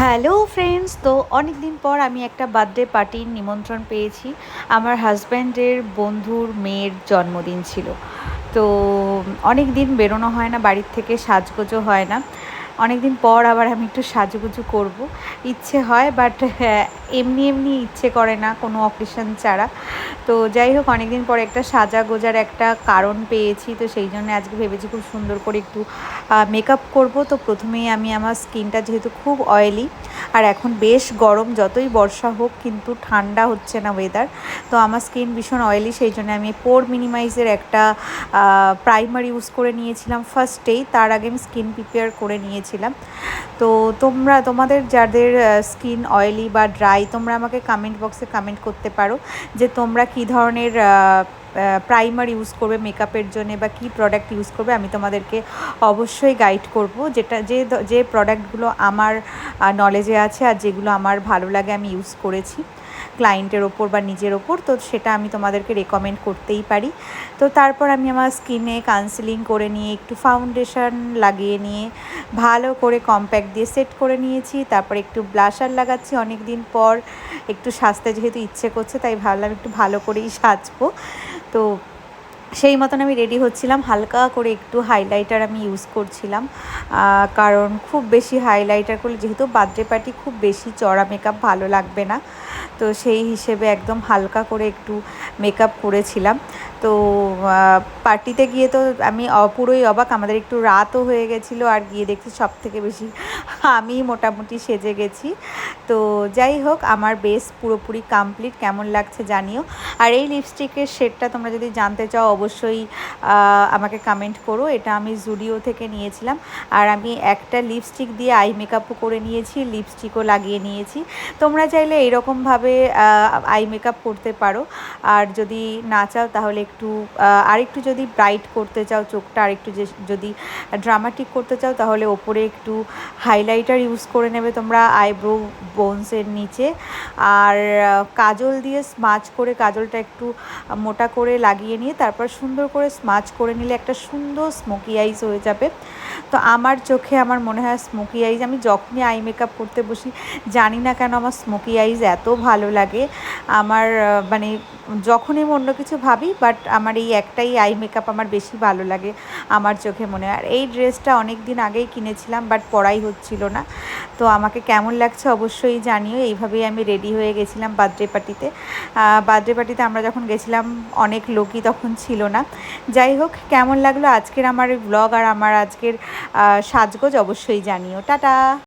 Hello friends, তো অনেক দিন পর আমি একটা বার্থডে পার্টির নিমন্ত্রণ পেয়েছি। আমার হাজব্যান্ডের বন্ধুর মেয়ের জন্মদিন ছিল। তো অনেক দিন বেরোনো হয় না, বাড়ির থেকে সাজগোজও হয় না। অনেক দিন পর আবার আমি একটু সাজুগুজু করব। ইচ্ছে হয় বাট এমনি এমনি ইচ্ছে করে না কোনো অকেশন ছাড়া। তো যাই হোক অনেক দিন পর একটা সাজা গোজার একটা কারণ পেয়েছি, তো সেই জন্য আজকে ভেবেছি খুব সুন্দর করে একটু মেকআপ করব। তো প্রথমেই আমি আমার স্কিনটা যেহেতু খুব অয়েলি আর এখন বেশ গরম যতই বর্ষা হোক, কিন্তু ঠান্ডা হচ্ছে না ওয়েদার তো আমার স্কিন ভীষণ অয়েলি সেই জন্য আমি পোর মিনিমাইজের একটা প্রাইমার ইউজ করে নিয়েছিলাম ফার্স্টেই তার আগে আমি স্কিন প্রিপেয়ার করে নিয়েছিলাম তো তোমরা, তোমাদের যাদের স্কিন অয়েলি বা ড্রাই তোমরা আমাকে কমেন্ট বক্সে কামেন্ট করতে পারো যে তোমরা কি ধরনের প্রাইমার ইউজ করবে মেকআপের জন্য বা কী প্রোডাক্ট ইউজ করবে, আমি তোমাদেরকে অবশ্যই গাইড করব। যেটা, যে যে প্রোডাক্টগুলো আমার নলেজে আছে আর যেগুলো আমার ভালো লাগে, আমি ইউজ করেছি ক্লায়েন্টের ওপর বা নিজের ওপর, তো সেটা আমি তোমাদেরকে রেকমেন্ড করতেই পারি। তো তারপর আমি আমার স্কিনে কাউন্সিলিং করে নিয়ে, একটু ফাউন্ডেশন লাগিয়ে নিয়ে, ভালো করে কম্প্যাক্ট দিয়ে সেট করে নিয়েছি। তারপর একটু ব্লাশার লাগাচ্ছি অনেক দিন পর, একটু সাজতে যেহেতু ইচ্ছে করছে, তাই ভাবলাম একটু ভালো করেই সাজবো। তো সেই মতন আমি রেডি হচ্ছিলাম। হালকা করে একটু হাইলাইটার আমি ইউজ করছিলাম। কারণ খুব বেশি হাইলাইটার করলে যেহেতু বার্থডে পার্টি খুব বেশি চড়া মেকআপ ভালো লাগবে না। তো সেই হিসেবে একদম হালকা করে একটু মেকআপ করেছিলাম। তো পার্টিতে গিয়ে তো আমি পুরোই অবাক। আমাদের একটু রাতও হয়ে গেছিল আর গিয়ে দেখছি সব থেকে বেশি আমি মোটামুটি সেজে গেছি। তো যাই হোক, আমার বেস পুরোপুরি কমপ্লিট কেমন লাগছে জানিও। আর এই লিপস্টিকের শেডটা তোমরা যদি জানতে চাও, অবশ্যই আমাকে কমেন্ট করো। এটা আমি জুডিও থেকে নিয়েছিলাম। আর আমি একটা লিপস্টিক দিয়ে আই মেকআপও করে নিয়েছি লিপস্টিকও লাগিয়ে নিয়েছি। তোমরা চাইলে এইরকমভাবে আই মেকআপ করতে পারো। আর যদি না চাও, তাহলে একটু আরেকটু যদি ব্রাইট করতে চাও, চোখটা আরেকটু যদি ড্রামাটিক করতে চাও, তাহলে ওপরে একটু হাইলাইটার ইউজ করে নেবে তোমরা আইব্রো বোনসের নিচে। আর কাজল দিয়ে স্মাচ করে কাজলটা একটু মোটা করে লাগিয়ে নিয়ে তারপর সুন্দর করে স্মাচ করে নিলে একটা সুন্দর স্মোকি আইস হয়ে যাবে। তো আমার চোখে আমার মনে হয় স্মোকি আইজ আমি যখনই আই মেকআপ করতে বসি, জানি না কেন আমার স্মোকি আইজ এত ভালো লাগে। আমার মানে যখনই আমি অন্য কিছু ভাবি বাট আমার এই একটাই আই মেকআপ আমার বেশি ভালো লাগে আমার চোখে মনে হয়। আর এই ড্রেসটা অনেক দিন আগেই কিনেছিলাম বাট পড়াই হচ্ছিল না। তো আমাকে কেমন লাগছে অবশ্যই জানিও। এইভাবেই আমি রেডি হয়ে গেছিলাম বার্থডে পার্টিতে বার্থডে পার্টিতে আমরা যখন গেছিলাম, অনেক লোকই তখন ছিল না। যাই হোক, কেমন লাগল আজকের আমার ব্লগ আর আমার আজকের সাজগোজ অবশ্যই জানিও। টাটা!